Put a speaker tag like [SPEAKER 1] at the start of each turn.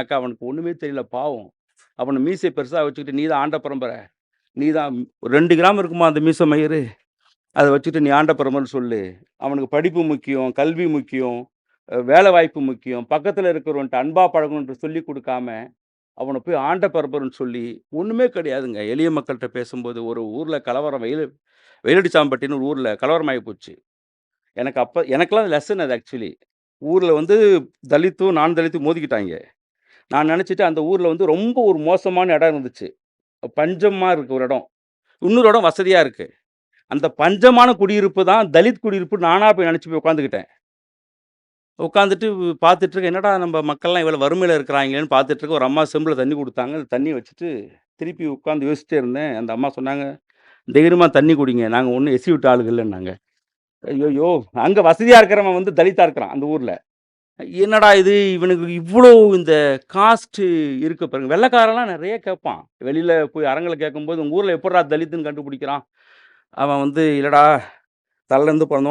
[SPEAKER 1] அக்கா அவனுக்கு ஒன்றுமே தெரியல பாவம். அவனை மீசை பெருசாக வச்சுக்கிட்டு நீ தான் ஆண்ட பரம்பரை. நீ தான் ரெண்டு கிராம் இருக்குமா அந்த மீசை மயிறு? அதை வச்சுட்டு நீ ஆண்ட பரம்பரைன்னு சொல்லு. அவனுக்கு படிப்பு முக்கியம் கல்வி முக்கியம் வேலை வாய்ப்பு முக்கியம். பக்கத்தில் இருக்கிறவன்ட்டு அன்பா பழகணுன்ட்டு சொல்லி கொடுக்காம அவனை போய் ஆண்ட பரம்பரைன்னு சொல்லி ஒன்றுமே கிடையாதுங்க. எளிய மக்கள்கிட்ட பேசும்போது ஒரு ஊரில் கலவரம் வெயில் வெயிலடிச்சாம்பட்டின்னு ஒரு ஊரில் கலவரமாகி போச்சு. எனக்கு அப்போ எனக்கெல்லாம் லெசன் அது ஆக்சுவலி ஊரில் வந்து தலித்தும் நான் தலித்தும் மோதிக்கிட்டாங்க. நான் நினச்சிட்டு அந்த ஊரில் வந்து ரொம்ப ஒரு மோசமான இடம் இருந்துச்சு. பஞ்சமாக இருக்குது ஒரு இடம். இன்னொரு இடம் வசதியாக இருக்குது அந்த பஞ்சமான குடியிருப்பு தான் தலித் குடியிருப்பு நானாக போய் நினச்சி போய் உட்காந்துக்கிட்டேன் உட்காந்துட்டு பார்த்துட்ருக்க என்னடா நம்ம மக்கள்லாம் இவ்வளோ வறுமையில் இருக்கிறாங்களேன்னு பார்த்துட்ருக்க ஒரு அம்மா செம்பில் தண்ணி கொடுத்தாங்க. அந்த தண்ணி வச்சுட்டு திருப்பி உட்காந்து யோசிச்சிட்டே இருந்தேன். அந்த அம்மா சொன்னாங்க தைரியமாக தண்ணி குடிங்க. நாங்கள் ஒன்றும் எசி விட்ட ஆளுகள் இல்லைன்னாங்க. ஐயோயோ அங்கே வசதியாக இருக்கிறவன் வந்து தலித்தாக இருக்கிறான் அந்த ஊரில். என்னடா இது? இவனுக்கு இவ்வளோ இந்த காஸ்ட்டு இருக்க பாருங்க. வெள்ளைக்காரெல்லாம் நிறைய கேட்பான். வெளியில் போய் அரங்கில் கேட்கும்போது உங்கள் ஊரில் எப்படா தலித்துன்னு கண்டுபிடிக்கிறான்? அவன் வந்து இல்லைடா தலைலேருந்து பிறந்தோம்